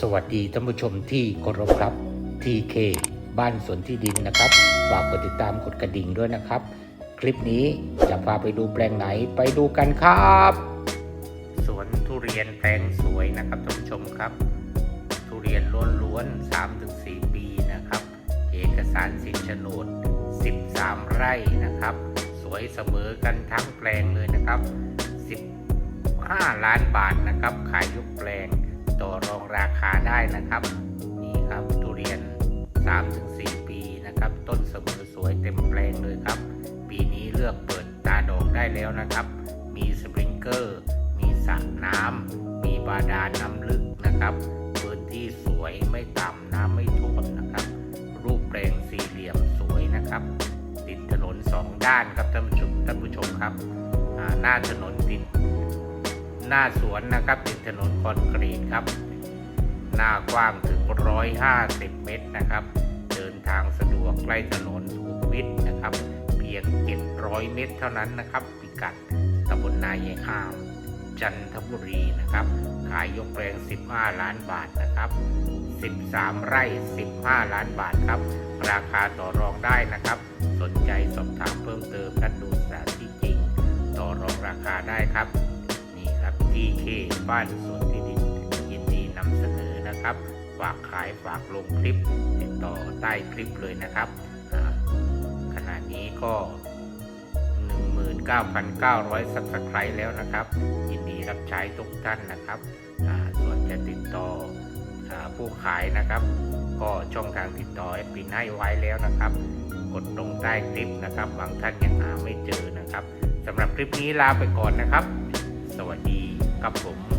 สวัสดีท่านผู้ชมที่เคารพครับ TK บ้านสวนที่ดินนะครับฝากกดติดตามกดกระดิ่งด้วยนะครับ คลิปนี้จะพาไปดูแปลงไหนไปดูกันครับ สวนทุเรียนแปลงสวยนะครับท่านผู้ชมครับ ทุเรียนล้วนๆ3-4 ปีนะครับ เอกสารสิทธิ์โฉนด 13 ไร่นะครับ สวยเสมอกันทั้งแปลงเลยนะครับ 15 ล้านบาทนะครับ ขายยกแปลง ต่อรองราคาได้นะครับ นี่ครับทุเรียน 3-4 ปีนะครับ ต้นเสมอสวยเต็มแปลงเลยครับ ปีนี้เลือกเปิดตาดอกได้แล้วนะครับ มีสปริงเกอร์ มีสระน้ำมีบาดาลน้ำลึกนะครับ พื้นที่สวยไม่ต่ำน้ำไม่ท่วมนะครับ รูปแปลงสี่เหลี่ยมสวยนะครับ ติดถนนสองด้านครับท่านผู้ชมท่านผู้ชมครับ หน้าถนนติด หน้าสวนนะครับติดถนนคอนกรีตครับ หน้ากว้างถึง 150 เมตรนะครับ เดินทางสะดวกใกล้ถนนสุขุมวิทนะครับ เพียง 700 เมตรเท่านั้นนะครับ พิกัดตำบลนายายห้าม จันทบุรีนะครับ ขายยกแปลง 15 ล้านบาทนะครับ 13 ไร่ 15 ล้านบาทครับ ราคาต่อรองได้นะครับ สนใจสอบถามเพิ่มเติมนัดดูสถานที่จริง ต่อรองราคาได้ครับ นี่ครับ TK บ้านสวนที่ดินยินดีนำเสนอนะครับ ฝากขายฝากลงคลิปติดต่อใต้คลิปเลยนะครับอ่าขณะนี้ก็ 19,900สับสไครต์แล้วนะครับ ยินดีรับใช้ทุกท่านนะครับส่วนจะติดต่ออผู้ขายนะครับ ก็ช่องทางติดต่อแอดมินให้ไว้แล้วนะครับ กดตรงใต้คลิปนะครับ บางท่านยังหาไม่เจอนะครับสำหรับคลิปนี้ลาไปก่อนนะครับ สวัสดี ครับผม